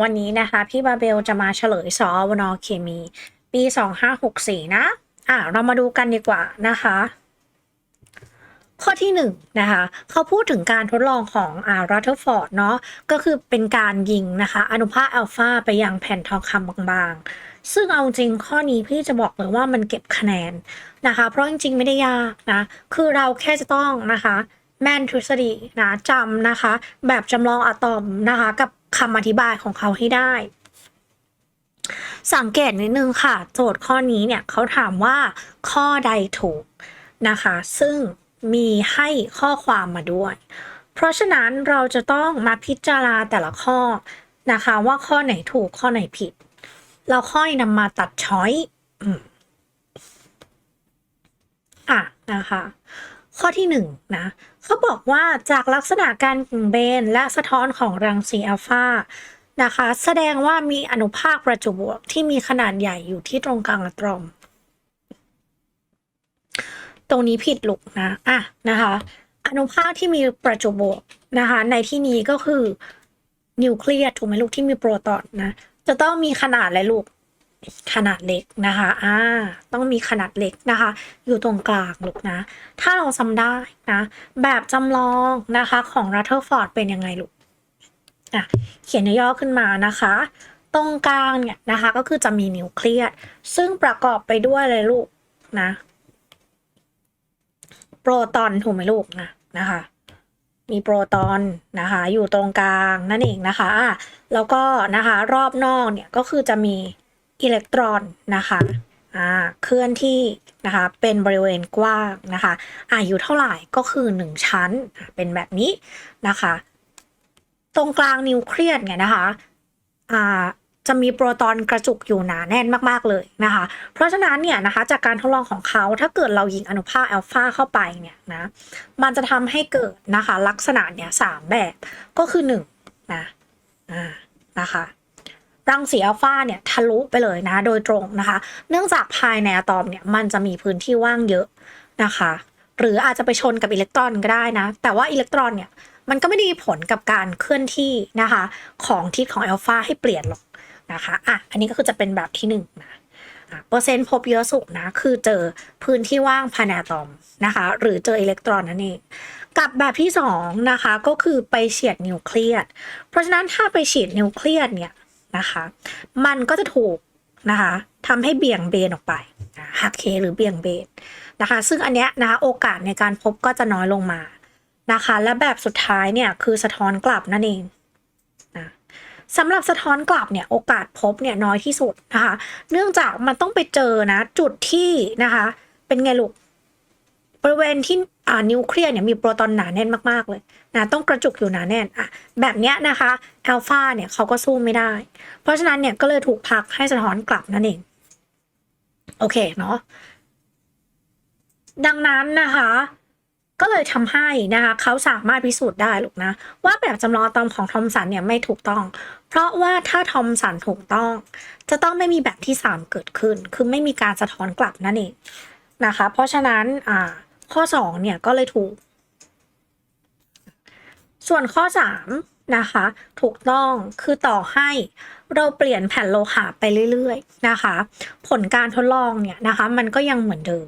วันนี้นะคะ พี่บาเบลจะมาเฉลยสอวนอเคมี ปี 2564 นะ อะ เรามาดูกันดีกว่านะคะ ข้อที่หนึ่งนะคะเขาพูดถึงการทดลองของอ่ารัตเทอร์ฟอร์ดเนาะก็คือเป็นการยิงนะคะ อนุภาคอัลฟาไปยังแผ่นทองคำบางๆ ซึ่งเอาจริงข้อนี้พี่จะบอกเลยว่ามันเก็บคะแนนนะคะ เพราะจริงๆไม่ได้ยากนะ คือเราแค่จะต้องนะคะแม่นทฤษฎีนะจำนะคะ แบบจำลองอะตอมนะคะกับ คำอธิบายของเขาให้ได้ สังเกตนิดนึงค่ะ โจทย์ข้อนี้เนี่ยเขาถามว่าข้อใดถูกนะคะ ซึ่งมีให้ข้อความมาด้วย เพราะฉะนั้นเราจะต้องมาพิจารณาแต่ละข้อนะคะ ว่าข้อไหนถูกข้อไหนผิด เราค่อยนำมาตัดช้อยอะนะคะ ข้อที่หนึ่งนะ เขาบอกว่าจากลักษณะการกึ่งเบนและสะท้อนของรังสีอัลฟานะคะแสดงว่ามีอนุภาคประจุบวกที่มีขนาดใหญ่อยู่ที่ตรงกลางอะตอม ตรงนี้ผิดลูกนะอะนะคะ อนุภาคที่มีประจุบวกนะคะ ในที่นี้ก็คือนิวเคลียสถูกไหมลูกที่มีโปรตอนนะจะต้องมีขนาดอะไรลูก ขนาดเล็กนะคะอ่าต้องมีขนาดเล็กนะคะ อยู่ตรงกลางลูกนะ ถ้าเราจำได้นะ แบบจำลองนะคะของรัตเทอร์ฟอร์ดเป็นยังไงลูกอะเขียนย่อขึ้นมานะคะ ตรงกลางเนี่ยนะคะก็คือจะมีนิวเคลียสซึ่งประกอบไปด้วยอะไรลูกนะ โปรตอนถูกไหมลูกนะนะคะมีโปรตอนนะคะอยู่ตรงกลางนั่นเองนะคะแล้วก็นะคะรอบนอกเนี่ยก็คือจะมี อิเล็กตรอนนะคะอ่าเคลื่อนที่นะคะเป็นบริเวณกว้างนะคะอายุเท่าไหร่ก็คือ 1 ชั้นเป็นแบบนี้นะคะ ตรงกลางนิวเคลียสเนี่ยนะคะอ่าจะมีโปรตอนกระจุกอยู่หนาแน่นมากๆเลยนะคะ เพราะฉะนั้นเนี่ยนะคะจากการทดลองของเขาถ้าเกิดเรายิงอนุภาคอัลฟาเข้าไปเนี่ยนะมันจะทำให้เกิดนะคะลักษณะเนี่ยสามแบบก็คือหนึ่งนะอ่านะคะ รังสีอัลฟาเนี่ยทะลุไปเลยนะโดยตรงนะคะ เนื่องจากภายในอะตอมเนี่ยมันจะมีพื้นที่ว่างเยอะนะคะ หรืออาจจะไปชนกับอิเล็กตรอนก็ได้นะ แต่ว่าอิเล็กตรอนเนี่ยมันก็ไม่ได้มีผลกับการเคลื่อนที่นะคะ ของทิศของอัลฟาให้เปลี่ยนหรอกนะคะอะอันนี้ก็คือจะเป็นแบบที่หนึ่งนะอะเปอร์เซ็นต์พบเยอะสุดนะคือเจอพื้นที่ว่างภายในอะตอมนะคะ หรือเจออิเล็กตรอนนั่นเองกับแบบที่สองนะคะก็คือไปเฉียดนิวเคลียสเพราะฉะนั้นถ้าไปเฉียดนิวเคลียสเนี่ย นะคะ มันก็จะถูกนะคะทำให้เบี่ยงเบนออกไปหักเหหรือเบี่ยงเบนนะคะ ซึ่งอันเนี้ยนะคะโอกาสในการพบก็จะน้อยลงมานะคะ และแบบสุดท้ายเนี่ยคือสะท้อนกลับนั่นเองนะสำหรับสะท้อนกลับเนี่ยโอกาสพบเนี่ยน้อยที่สุดนะคะ เนื่องจากมันต้องไปเจอนะจุดที่นะคะ เป็นไงลูก บริเวณที่อ่านิวเคลียสเนี่ยมีโปรตอนหนาแน่นมากๆเลยนะต้องกระจุกอยู่หนาแน่นอะแบบเนี้ยนะคะอัลฟาเนี่ยเขาก็สู้ไม่ได้ เพราะฉะนั้นเนี่ยก็เลยถูกพักให้สะท้อนกลับนั่นเอง โอเคเนาะดังนั้นนะคะ ก็เลยทำให้นะคะเขาสามารถพิสูจน์ได้ลูกนะ ว่าแบบจำลองอะตอมของทอมสันเนี่ยไม่ถูกต้อง เพราะว่าถ้าทอมสันถูกต้อง จะต้องไม่มีแบบที่สามเกิดขึ้น คือไม่มีการสะท้อนกลับนั่นเองนะคะ เพราะฉะนั้นอ่า ข้อ 2 เนี่ยก็เลยถูก ส่วนข้อ 3 นะคะ ถูกต้องคือต่อให้เราเปลี่ยนแผ่นโลหะไปเรื่อยๆนะคะ ผลการทดลองเนี่ยนะคะ มันก็ยังเหมือนเดิม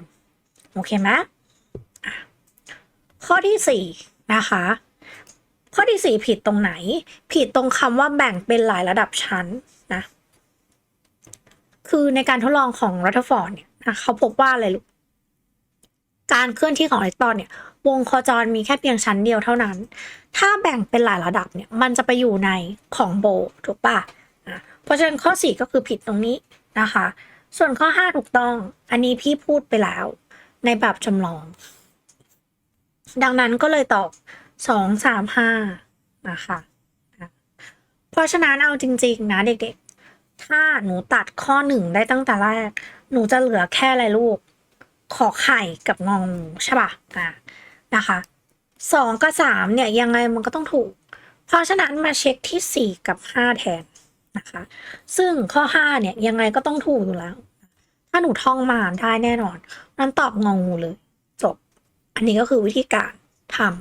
โอเคไหมข้อที่ 4 นะคะ ข้อที่ 4 ผิดตรงไหน ผิดตรงคำว่าแบ่งเป็นหลายระดับชั้นนะคือในการทดลองของรัตฟอร์ดเนี่ยนะเขาพบว่าอะไรลูก การเคลื่อนที่ของอิเล็กตรอนเนี่ยวงโคจรมีแค่เพียงชั้นเดียวเท่านั้น ถ้าแบ่งเป็นหลายระดับเนี่ยมันจะไปอยู่ในของโบถูกปะ่ะเพราะฉะนั้นข้อ 4 ก็คือผิดตรงนี้นะคะ ส่วนข้อ 5 ถูกต้อง อันนี้พี่พูดไปแล้วในแบบจำลอง ดังนั้นก็เลยตอบ 2 3 5 นะคะอะเพราะฉะนั้นเอาจริง ๆ นะเด็กๆ ถ้าหนูตัดข้อ 1 ได้ตั้งแต่แรก หนูจะเหลือแค่อะไรลูก ขอไข่กับงองูใช่ป่ะอ่านะคะสองกับสามเนี่ยยังไงมันก็ต้องถูก เพราะฉะนั้นมาเช็คที่สี่กับห้าแทนนะคะ ซึ่งข้อห้าเนี่ยยังไงก็ต้องถูกอยู่แล้ว ถ้าหนูท่องมาได้แน่นอนนั้นตอบงองูเลย จบ อันนี้ก็คือวิธีการทำ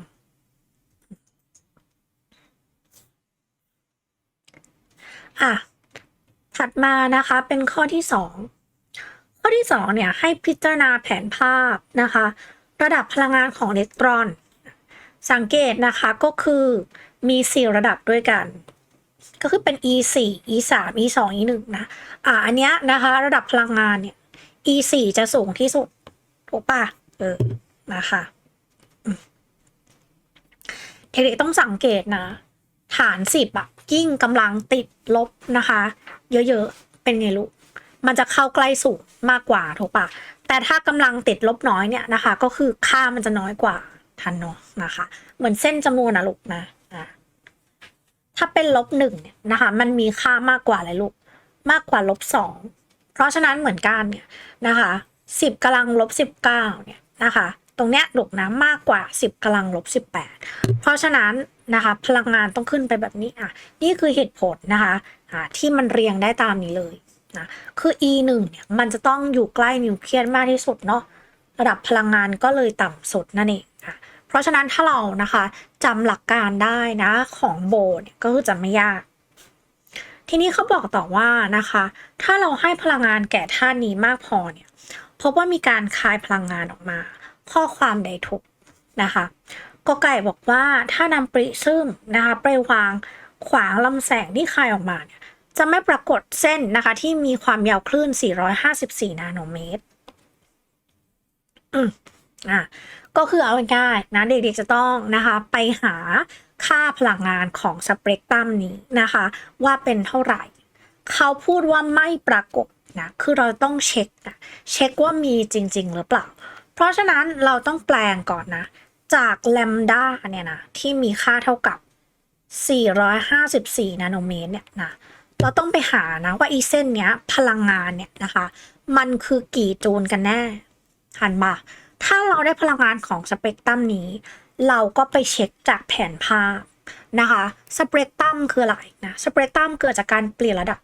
อะ ถัดมานะคะเป็นข้อที่สอง ข้อที่สองเนี่ยให้พิจารณาแผนภาพนะคะ ระดับพลังงานของอิเล็กตรอน สังเกตนะคะก็คือมี 4 ระดับด้วยกัน ก็คือเป็น e 4 e 3 e 2 e 1นะอ่าอันเนี้ยนะคะ ระดับพลังงานเนี่ย e 4จะสูงที่สุดถูกปะเออนะคะเด็กๆต้องสังเกตนะ ฐานสิบอะยิ่งกำลังติดลบนะคะ เยอะๆ เป็นไงลูก มันจะเข้าใกล้ศูนย์มากกว่าถูกปะแต่ถ้ากำลังติดลบน้อยเนี่ยนะคะ ก็คือค่ามันจะน้อยกว่าทันเนาะนะคะ เหมือนเส้นจำนวนนะลูกนะถ้าเป็นลบหนึ่งเนี่ยนะคะ มันมีค่ามากกว่าเลยลูกมากกว่าลบสองเพราะฉะนั้นเหมือนกันเนี่ยนะคะสิบกำลังลบสิบเก้าเนี่ยนะคะ ตรงเนี้ยลูกนะมากกว่าสิบกำลังลบสิบแปดเพราะฉะนั้นนะคะ พลังงานต้องขึ้นไปแบบนี้อะนี่คือเหตุผลนะคะอ่าที่มันเรียงได้ตามนี้เลย นะคือ e 1 เนี่ยมันจะต้องอยู่ใกล้นิวเคลียสมากที่สุดเนาะระดับพลังงานก็เลยต่ำสุดนั่นเองอะเพราะฉะนั้นถ้าเรานะคะจำหลักการได้นะของโบนี่ก็คือจะไม่ยาก ทีนี้เขาบอกต่อว่านะคะ ถ้าเราให้พลังงานแก่ท่านนี้มากพอเนี่ยพบว่ามีการคายพลังงานออกมา ข้อความใดถูกนะคะกอไก่บอกว่าถ้านำปริซึมนะคะไปวางขวางลำแสงที่คายออกมาเนี่ย จะไม่ปรากฏเส้นนะคะ ที่มีความยาวคลื่น 454 นาโนเมตร อืมอะก็คือเอาง่ายๆนะเด็กๆจะต้องนะคะไปหาค่าพลังงานของสเปกตรัมนี้นะคะ ว่าเป็นเท่าไหร่ เขาพูดว่าไม่ปรากฏนะคือเราต้องเช็คนะเช็คว่ามีจริง ๆ หรือเปล่า เพราะฉะนั้นเราต้องแปลงก่อนนะ จากแลมดาเนี่ยนะที่มีค่าเท่ากับ 454 นาโนเมตรเนี่ยนะ เราต้องไปหานะว่าอีเส้นเนี้ย พลังงานเนี่ยนะคะ มันคือกี่จูลกันแน่หันมาถ้าเราได้พลังงานของสเปกตรัมนี้ เราก็ไปเช็คจากแผนภาพนะคะสเปกตรัมคืออะไรนะสเปกตรัมเกิดจากการเปลี่ยนระดับ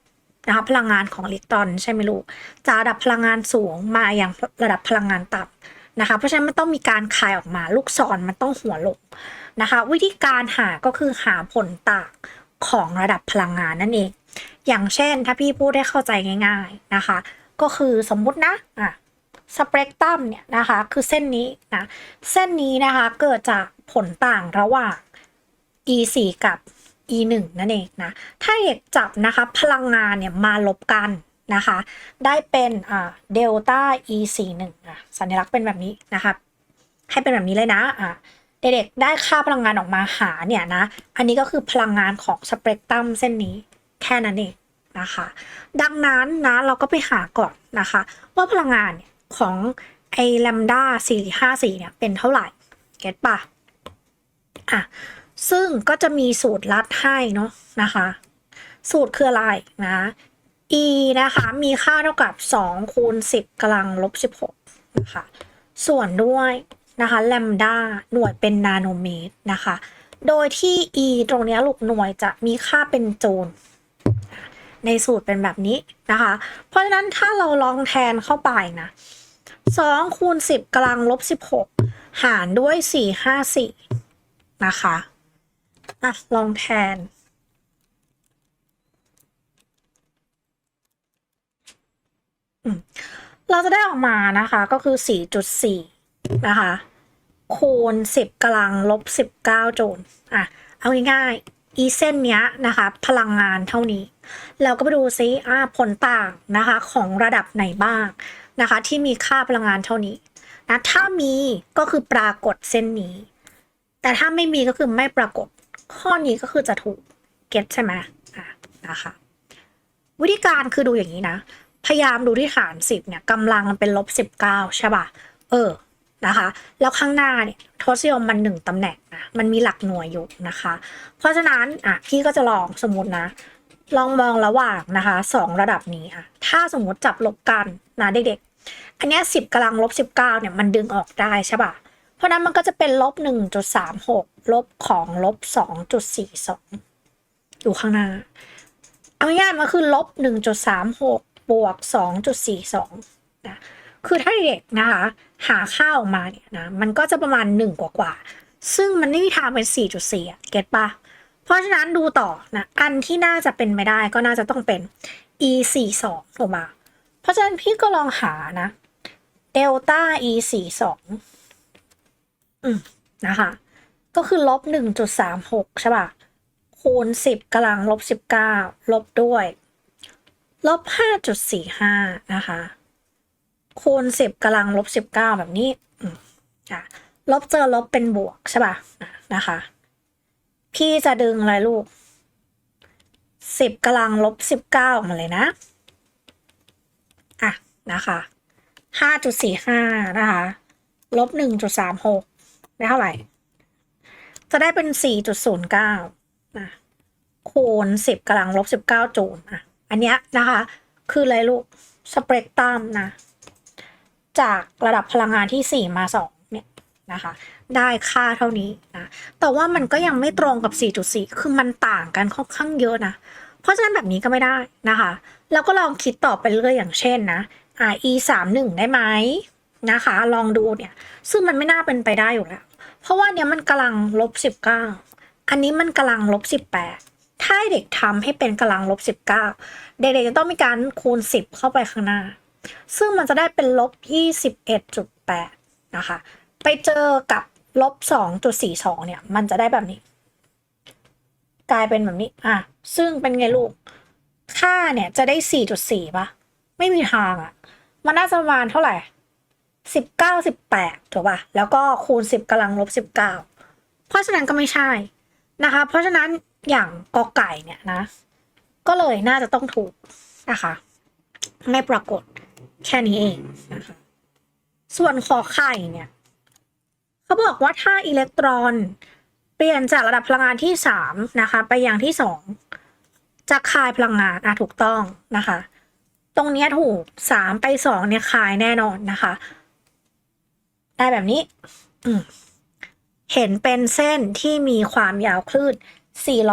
นะคะพลังงานของอิเล็กตรอนใช่ไหมลูกจากระดับพลังงานสูงมาอย่างระดับพลังงานต่ำนะคะ เพราะฉะนั้นมันต้องมีการคายออกมาลูกศรมันต้องหัวลงนะคะ วิธีการหาก็คือหาผลต่างของระดับพลังงานนั่นเอง อย่างเช่นถ้าพี่พูดได้เข้าใจง่าย ๆนะคะ ก็คือสมมุตินะอะสเปกตรัมเนี่ยนะคะคือเส้นนี้นะเส้นนี้นะคะเกิดจากผลต่างระหว่าง e 4กับ e 1นั่นเองนะถ้าเอกจับนะคะพลังงานเนี่ยมาลบกันนะคะ ได้เป็นอ่าเดลต้า e 4 1อะสัญลักษณ์เป็นแบบนี้นะคะให้เป็นแบบนี้เลยนะอะเด็กๆได้ค่าพลังงานออกมาหาเนี่ยนะอันนี้ก็คือพลังงานของสเปกตรัมเส้นนี้ แค่นั้นเองนะคะ ดังนั้นนะเราก็ไปหาก่อนนะคะ ว่าพลังงานของไอแลมดา454เนี่ยเป็นเท่าไหร่ เก็ตปะอะซึ่งก็จะมีสูตรลัดให้เนาะนะคะ สูตรคืออะไรนะ e นะคะ มีค่าเท่ากับ 2 คูณ 10กำลังลบ 16 นะคะ ส่วนด้วยนะคะแลมดาหน่วยเป็นนาโนเมตรนะคะ โดยที่ e ตรงเนี้ยลูกหน่วยจะมีค่าเป็นโจล ในสูตรเป็นแบบนี้นะคะ เพราะฉะนั้นถ้าเราลองแทนเข้าไปนะ2คูณ10กำลังลบ16 หารด้วย 454 นะคะอะลองแทน เราจะได้ออกมานะคะก็คือ 4.4 นะคะ คูณ 10กำลังลบ 19จูลอะ เอาง่ายๆ อีเส้นเนี้ยนะคะ พลังงานเท่านี้ เราก็ไปดูซิอ่าผลต่างนะคะของระดับไหนบ้างนะคะ ที่มีค่าพลังงานเท่านี้นะถ้ามีก็คือปรากฏเส้นนี้ แต่ถ้าไม่มีก็คือไม่ปรากฏ ข้อนี้ก็คือจะถูกเก็ตใช่ไหมนะคะ วิธีการคือดูอย่างนี้นะ พยายามดูที่ฐานสิบเนี่ยกำลังมันเป็นลบสิบเก้าใช่ป่ะเออ นะคะ แล้วข้างหน้าเนี่ยทศนิยมมันหนึ่งตำแหน่งนะมันมีหลักหน่วยอยู่นะคะ เพราะฉะนั้นอะพี่ก็จะลองสมมตินะ ลองมองระหว่างนะคะสองระดับนี้อะถ้าสมมติจับลบกันนะเด็กๆ อันเนี้ยสิบกำลังลบสิบเก้าเนี่ยมันดึงออกได้ใช่ป่ะเพราะนั้นมันก็จะเป็นลบหนึ่งจุดสามหกลบของลบสองจุดสี่สองอยู่ข้างหน้า เอาง่ายมันคือลบหนึ่งจุดสามหกบวกสองจุดสี่สองนะ คือถ้าเด็กนะคะ หาค่าออกมาเนี่ยนะมันก็จะประมาณหนึ่งกว่าๆ ซึ่งมันไม่มีทางเป็นสี่จุดสี่อะเก็ตปะเพราะฉะนั้นดูต่อนะ อันที่น่าจะเป็นไม่ได้ก็น่าจะต้องเป็น e 4 2ถูกปะเพราะฉะนั้นพี่ก็ลองหานะเดลต้า e 4 2อืมนะคะ ก็คือลบหนึ่งจุดสามหกใช่ป่ะ คูณสิบกำลังลบสิบเก้าลบด้วย ลบห้าจุดสี่ห้านะคะ คูณสิบกำลังลบสิบเก้าแบบนี้อะลบเจอลบเป็นบวกใช่ป่ะอะนะคะ พี่จะดึงอะไรลูกสิบกำลังลบสิบเก้าออกมาเลยนะอะนะคะห้าจุดสี่ห้านะคะลบหนึ่งจุดสามหกได้เท่าไหร่ จะได้เป็น4.09นะคูณ10กำลังลบ19จูลอะอันเนี้ยนะคะ คืออะไรลูกสเปกตรัมนะ จากระดับพลังงานที่ 4 มา 2 เนี่ยนะคะ ได้ค่าเท่านี้นะ แต่ว่ามันก็ยังไม่ตรงกับ 4.4 คือมันต่างกันค่อนข้างเยอะนะ เพราะฉะนั้นแบบนี้ก็ไม่ได้นะคะแล้วก็ลองคิดต่อไปเรื่อยอย่างเช่นนะอ่า e 3 1ได้ไหมนะคะ ลองดูเนี่ย ซึ่งมันไม่น่าเป็นไปได้อยู่แล้ว เพราะว่าเนี้ยมันกำลังลบสิบเก้าอันนี้มันกำลังลบสิบแปดถ้าเด็กทำให้เป็นกำลังลบสิบเก้าเด็กๆจะต้องมีการคูณสิบเข้าไปข้างหน้า ซึ่งมันจะได้เป็นลบยี่สิบเอ็ดจุดแปดนะคะ ไปเจอกับลบสองจุดสี่สองเนี่ย มันจะได้แบบนี้ กลายเป็นแบบนี้ อะ ซึ่งเป็นไงลูก ค่าเนี่ยจะได้สี่จุดสี่ปะไม่มีทางอะ มันน่าจะประมาณเท่าไหร่สิบเก้าสิบแปดถูกป่ะแล้วก็คูณสิบกำลังลบสิบเก้าเพราะฉะนั้นก็ไม่ใช่นะคะ เพราะฉะนั้นอย่างกอไก่เนี่ยนะ ก็เลยน่าจะต้องถูกนะคะ ไม่ปรากฏ แค่นี้เองนะคะส่วนขอไข่เนี่ย เขาบอกว่าถ้าอิเล็กตรอน เปลี่ยนจากระดับพลังงานที่สามนะคะ ไปอย่างที่สองจะคายพลังงานอะถูกต้องนะคะ ตรงเนี้ยถูกสามไปสองเนี่ยคายแน่นอนนะคะ ได้แบบนี้อืมเห็นเป็นเส้นที่มีความยาวคลื่น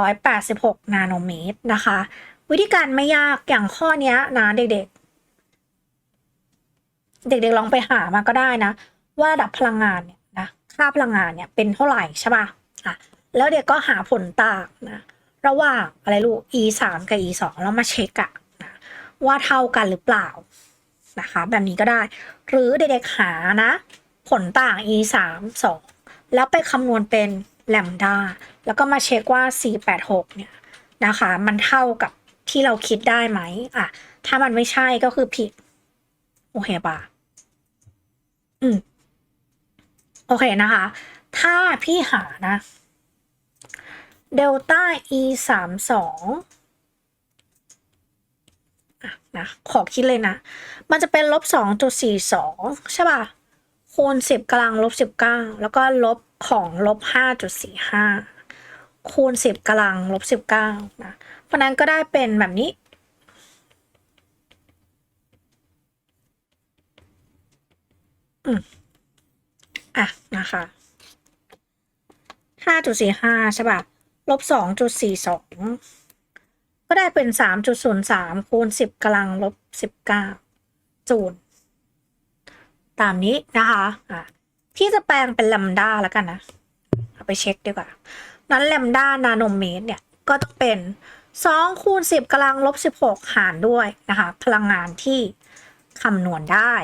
486 นาโนเมตรนะคะ วิธีการไม่ยากอย่างข้อเนี้ยนะเด็กๆ เด็กๆลองไปหามาก็ได้นะ ว่าระดับพลังงานเนี่ยนะค่าพลังงานเนี่ยเป็นเท่าไหร่ใช่ป่ะอะแล้วเด็กก็หาผลต่างนะระหว่างอะไรลูก e 3กับ e 2แล้วมาเช็คอะนะว่าเท่ากันหรือเปล่านะคะ แบบนี้ก็ได้ หรือเด็กๆหานะ ผลต่าง e 3 2แล้วไปคำนวณเป็นแลมดาแล้วก็มาเช็คว่า 486 เนี่ยนะคะ มันเท่ากับที่เราคิดได้ไหมอะ ถ้ามันไม่ใช่ก็คือผิด โอเคปะ อืม โอเคนะคะ ถ้าพี่หานะเดลต้า e สามสองอะนะขอคิดเลยนะ มันจะเป็นลบสองจุดสี่สองใช่ป่ะ คูณสิบกำลังลบสิบเก้าแล้วก็ลบของลบห้าจุดสี่ห้าคูณสิบกำลังลบสิบเก้านะ เพราะนั้นก็ได้เป็นแบบนี้ อืมอะนะคะห้าจุดสี่ห้าใช่ป่ะลบสองจุดสี่สองก็ได้เป็นสามจุดศูนย์สามคูณสิบกำลังลบสิบเก้าจูลตามนี้นะคะอะพี่จะแปลงเป็นแลมด้าแล้วกันนะเอาไปเช็คดีกว่า นั้นแลมด้านาโนเมตรเนี่ยก็ต้องเป็นสองคูณสิบกำลังลบสิบหกหารด้วยนะคะ พลังงานที่คำนวณได้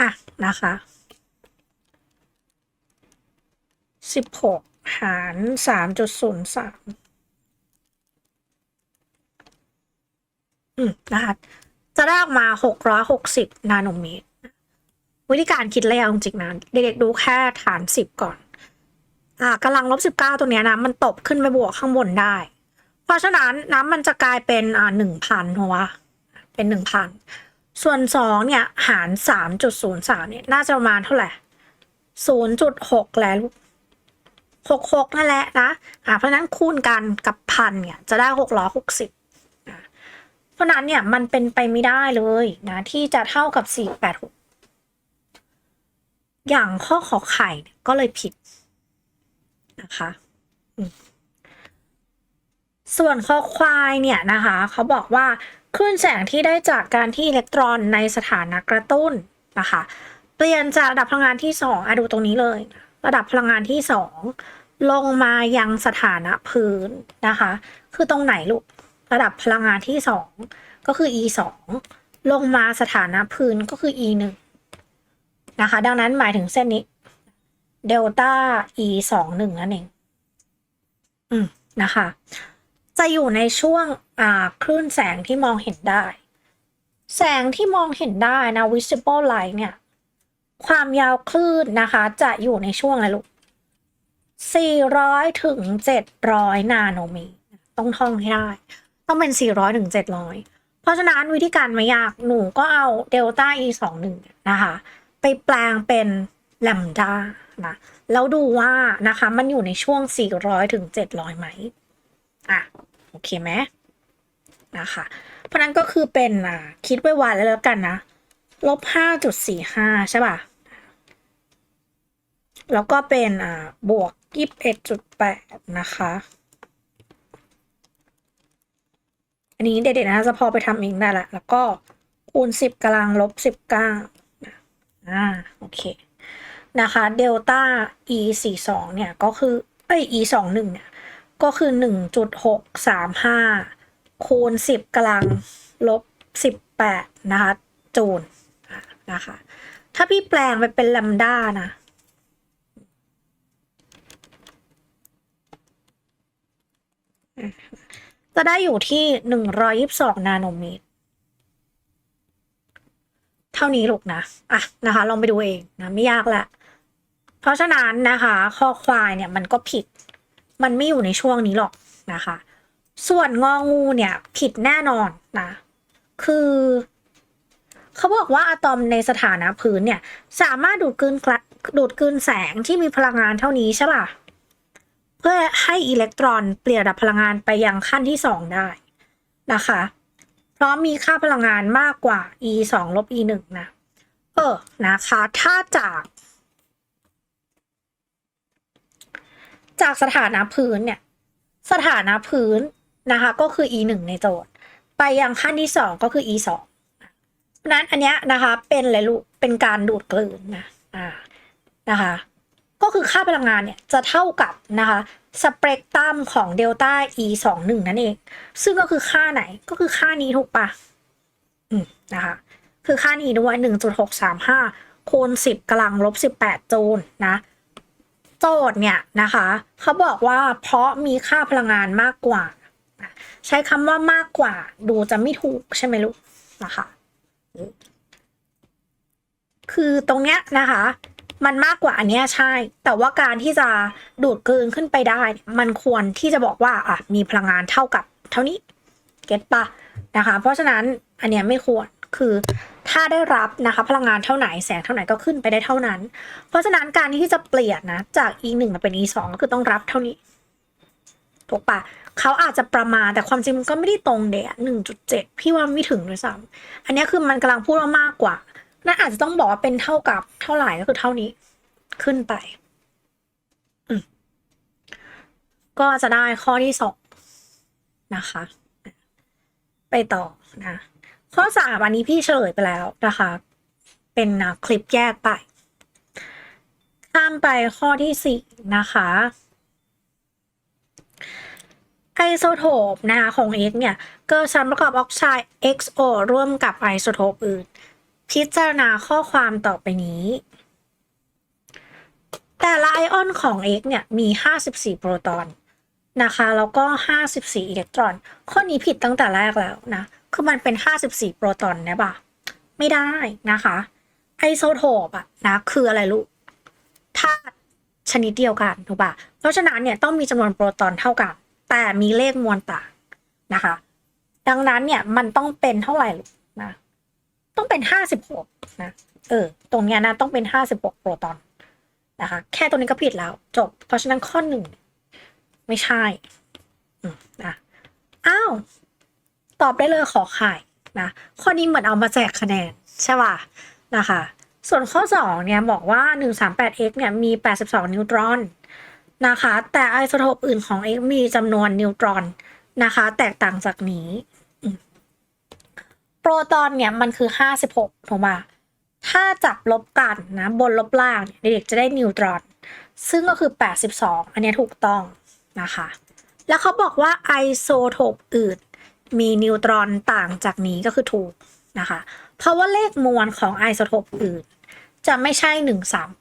อะนะคะสิบหกหารสามจุดศูนย์สามอืมนะคะจะได้ออกมาหกร้อยหกสิบนาโนเมตร วิธีการคิดเลขเอาจริงๆนะเด็กๆดูแค่ฐานสิบก่อน อ่ากำลังลบสิบเก้าตัวเนี้ยนะมันตบขึ้นไปบวกข้างบนได้ เพราะฉะนั้นน้ำมันจะกลายเป็นอ่าหนึ่งพันหัวเป็นหนึ่งพัน ส่วนสองเนี่ยหารสามจุดศูนย์สามเนี่ยน่าจะประมาณเท่าไหร่ศูนย์จุดหกแล้วหกหกนั่นแหละนะอ่าเพราะนั้นคูณกันกับพันเนี่ยจะได้หกร้อยหกสิบเพราะนั้นเนี่ยมันเป็นไปไม่ได้เลยนะที่จะเท่ากับสี่แปดหกอย่างข้อขอไข่เนี่ยก็เลยผิดนะคะส่วนข้อควายเนี่ยนะคะเขาบอกว่า คลื่นแสงที่ได้จากการที่อิเล็กตรอนในสถานะกระตุ้นนะคะ เปลี่ยนจากระดับพลังงานที่สองอะดูตรงนี้เลย ระดับพลังงานที่สองลงมายังสถานะพื้นนะคะ คือตรงไหนลูกระดับพลังงานที่สองก็คือ e สองลงมาสถานะพื้นก็คือ e หนึ่งนะคะ ดังนั้นหมายถึงเส้นนี้เดลต้า e สองหนึ่งนั่นเอง อืม นะคะ จะอยู่ในช่วงอ่าคลื่นแสงที่มองเห็นได้ แสงที่มองเห็นได้นะ visible light เนี่ย ความยาวคลื่นนะคะ จะอยู่ในช่วงอะไรลูก 400 ถึง 700 นาโนเมตร ต้องท่องให้ได้ ต้องเป็น 400 ถึง 700 เพราะฉะนั้นวิธีการไม่ยาก หนูก็เอาเดลต้า e 2 1นะคะ ไปแปลงเป็นแลมดานะ แล้วดูว่านะคะ มันอยู่ในช่วง 400 ถึง 700 ไหม อะโอเคไหมนะคะเพราะนั้นก็คือเป็นอ่าคิดไว้วันแล้วแล้วกันนะลบ5.45ใช่ป่ะ แล้วก็เป็นอ่าบวก21.8นะคะ อันนี้เด็กๆนะจะพอไปทำเองได้ละแล้วก็คูณ10กำลังลบ19นะอ่าโอเคนะคะเดลต้า e 4 2เนี่ย ก็คือเอ้ย e 2 1เนี่ย ก็คือ 1.635 คูณ 10กำลังลบ 18 นะคะ จูลนะคะ ถ้าพี่แปลงไปเป็นแลมด้านะจะได้อยู่ที่หนึ่งร้อยยิบสองนาโนเมตร เท่านี้ลูกนะ อะนะคะ ลองไปดูเองนะ ไม่ยากละ เพราะฉะนั้นนะคะ ข้อควายเนี่ยมันก็ผิด มันไม่อยู่ในช่วงนี้หรอกนะคะ ส่วนงองูเนี่ยผิดแน่นอนนะ คือ เขาบอกว่าอะตอมในสถานะพื้นเนี่ย สามารถดูดกลืนกระดูดกลืนแสงที่มีพลังงานเท่านี้ใช่ป่ะ เพื่อให้อิเล็กตรอนเปลี่ยนระดับพลังงานไปยังขั้นที่สองได้นะคะ เพราะมีค่าพลังงานมากกว่า e สองลบ e หนึ่งนะ เออ นะคะ ถ้าจาก จากสถานะพื้นเนี่ย สถานะพื้นนะคะ ก็คือ e หนึ่งในโจทย์ ไปยังขั้นที่สองก็คือ e สองนั้นอันเนี้ยนะคะเป็นอะไรลูกเป็นการดูดกลืนนะอ่านะคะ ก็คือค่าพลังงานเนี่ยจะเท่ากับนะคะสเปกตรัมของเดลต้า e สองหนึ่งนั่นเอง ซึ่งก็คือค่าไหนก็คือค่านี้ถูกปะอืมนะคะ คือค่านี้ด้วยหนึ่งจุดหกสามห้าคูณสิบกำลังลบสิบแปดจูลนะ โจทย์เนี่ยนะคะเขาบอกว่าเพราะมีค่าพลังงานมากกว่า ใช้คำว่ามากกว่า ดูจะไม่ถูกใช่ไหมลูกนะคะ คือตรงเนี้ยนะคะ มันมากกว่าอันเนี้ยใช่ แต่ว่าการที่จะดูดกลืนขึ้นไปได้ มันควรที่จะบอกว่าอะมีพลังงานเท่ากับ เท่านี้เก็ตปะนะคะ เพราะฉะนั้นอันเนี้ยไม่ควร คือ ถ้าได้รับนะคะ พลังงานเท่าไหนแสงเท่าไหนก็ขึ้นไปได้เท่านั้น เพราะฉะนั้นการที่จะเปลี่ยนนะ จาก e หนึ่งมาเป็น e สองก็คือต้องรับเท่านี้ถูกปะเขาอาจจะประมาณแต่ความจริงมันก็ไม่ได้ตรงเดะหนึ่งจุดเจ็ดพี่ว่าไม่ถึงด้วยซ้ำอันนี้คือมันกำลังพูดว่ามากกว่านั่นอาจจะต้องบอกว่าเป็นเท่ากับเท่าไหร่ก็คือเท่านี้ขึ้นไปก็จะได้ข้อที่สองนะคะ ไปต่อนะ ข้อสามอันนี้พี่เฉลยไปแล้วนะคะ เป็นอะคลิปแยกไป ข้ามไปข้อที่สี่นะคะไอโซโทปนะคะของ X เนี่ย เกิดสารประกอบออกไซด์ XO ร่วมกับไอโซโทปอื่น พิจารณาข้อความต่อไปนี้ แต่ละไอออนของ X เนี่ย มี 54 โปรตอนนะคะ แล้วก็ 54 อิเล็กตรอน ข้อนี้ผิดตั้งแต่แรกแล้วนะ คือมันเป็น 54 โปรตอนนะปะไม่ได้นะคะ ไอโซโทปอะนะ คืออะไรลูกธาตุชนิดเดียวกันถูกปะเพราะฉะนั้นเนี่ยต้องมีจำนวนโปรตอนเท่ากัน แต่มีเลขมวลต่างนะคะ ดังนั้นเนี่ยมันต้องเป็นเท่าไหร่ลูกนะ ต้องเป็นห้าสิบหกนะ เออ ตรงเนี้ยนะต้องเป็นห้าสิบหกโปรตอนนะคะ แค่ตรงนี้ก็ผิดแล้ว จบ เพราะฉะนั้นข้อหนึ่งไม่ใช่ อืมนะอ้าว ตอบได้เลยขอไข่นะข้อนี้เหมือนเอามาแจกคะแนนใช่ป่ะนะคะส่วนข้อสองเนี่ยบอกว่า 138x เนี่ยมี 82 นิวตรอนนะคะ แต่ไอโซโทปอื่นของ x มีจำนวนนิวตรอนนะคะ แตกต่างจากนี้โปรตอนเนี่ยมันคือ 56ถูกป่ะถ้าจับลบกันนะบนลบล่างเด็กจะได้นิวตรอน ซึ่งก็คือ 82 อันนี้ถูกต้องนะคะ แล้วเขาบอกว่าไอโซโทปอื่น มีนิวตรอนต่างจากนี้ก็คือถูกนะคะ เพราะว่าเลขมวลของไอโซโทปอื่น จะไม่ใช่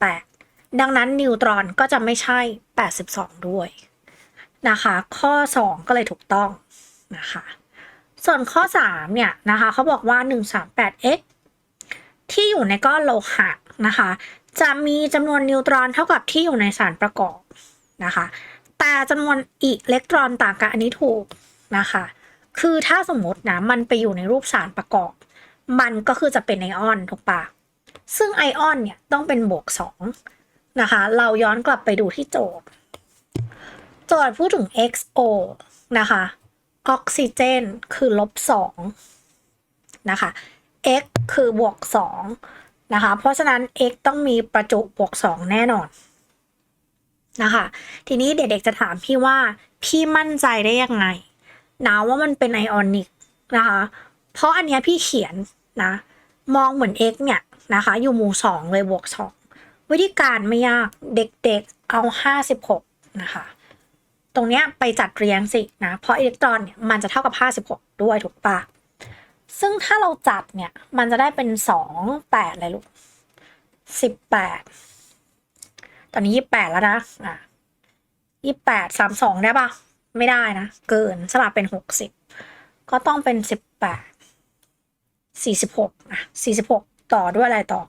138 ดังนั้นนิวตรอนก็จะไม่ใช่ 82 ด้วยนะคะ ข้อ 2 ก็เลยถูกต้องนะคะ ส่วนข้อ 3 เนี่ยนะคะเขาบอกว่า 138x ที่อยู่ในก้อนโลหะนะคะ จะมีจำนวนนิวตรอนเท่ากับที่อยู่ในสารประกอบนะคะ แต่จำนวนอิเล็กตรอนต่างกันอันนี้ถูกนะคะ คือถ้าสมมตินะมันไปอยู่ในรูปสารประกอบ มันก็คือจะเป็นไอออนถูกปะซึ่งไอออนเนี่ยต้องเป็นบวกสองนะคะ เราย้อนกลับไปดูที่โจทย์ โจทย์พูดถึง XO นะคะออกซิเจนคือลบสองนะคะ x คือบวกสองนะคะ เพราะฉะนั้น x ต้องมีประจุบวกสองแน่นอนนะคะ ทีนี้เด็กๆจะถามพี่ว่าพี่มั่นใจได้ยังไง นะว่ามันเป็นไอออนิกนะคะ เพราะอันเนี้ยพี่เขียนนะ มองเหมือน x เนี่ยนะคะ อยู่หมู่สองเลยบวกสองวิธีการไม่ยากเด็กๆเอาห้าสิบหกนะคะ ตรงเนี้ยไปจัดเรียงสินะ เพราะอิเล็กตรอนเนี่ยมันจะเท่ากับ 56 ด้วยถูกปะซึ่งถ้าเราจัดเนี่ย มันจะได้เป็น 2 8อะไรลูก 18 ตอนนี้ 28 แล้วนะอะ28 32 ได้ปะ ไม่ได้นะ เกินสลับเป็น60ก็ต้องเป็น18 46อะ46ต่อด้วยอะไรต่อ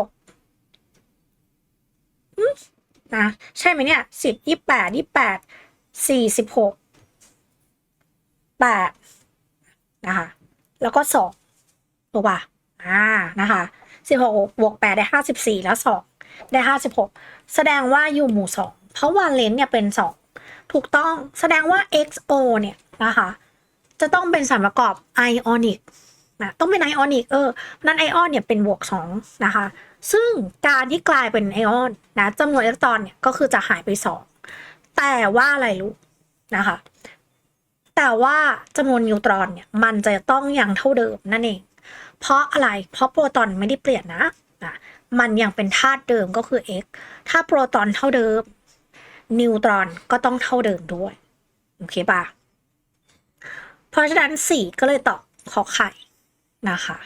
46นะใช่ไหมเนี่ยสิบยี่แปดยี่แปดสี่สิบหกแปดนะคะแล้วก็สองถูกป่ะอ่านะคะสิบหกบวกแปดได้ห้าสิบสี่แล้วสองได้ห้าสิบหกแสดงว่าอยู่หมู่สอง เพราะวาเลนเนี่ยเป็นสองถูกต้องแสดงว่า XO เนี่ยนะคะจะต้องเป็นสารประกอบไอออนิกนะต้องเป็นไอออนิกเออนั้นไอออนเนี่ยเป็นบวกสองนะคะ ซึ่งการที่กลายเป็นไอออนนะจำนวนอิเล็กตรอนเนี่ยก็คือจะหายไปสองแต่ว่าอะไรรู้นะคะแต่ว่าจำนวนนิวตรอนเนี่ยมันจะต้องยังเท่าเดิมนั่นเอง เพราะอะไรเพราะโปรตอนไม่ได้เปลี่ยนนะนะมันยังเป็นธาตุเดิมก็คือ x ถ้าโปรตอนเท่าเดิม นิวตรอนก็ต้องเท่าเดิมด้วย โอเคปะเพราะฉะนั้นสี่ก็เลยตอบขอไข่นะคะ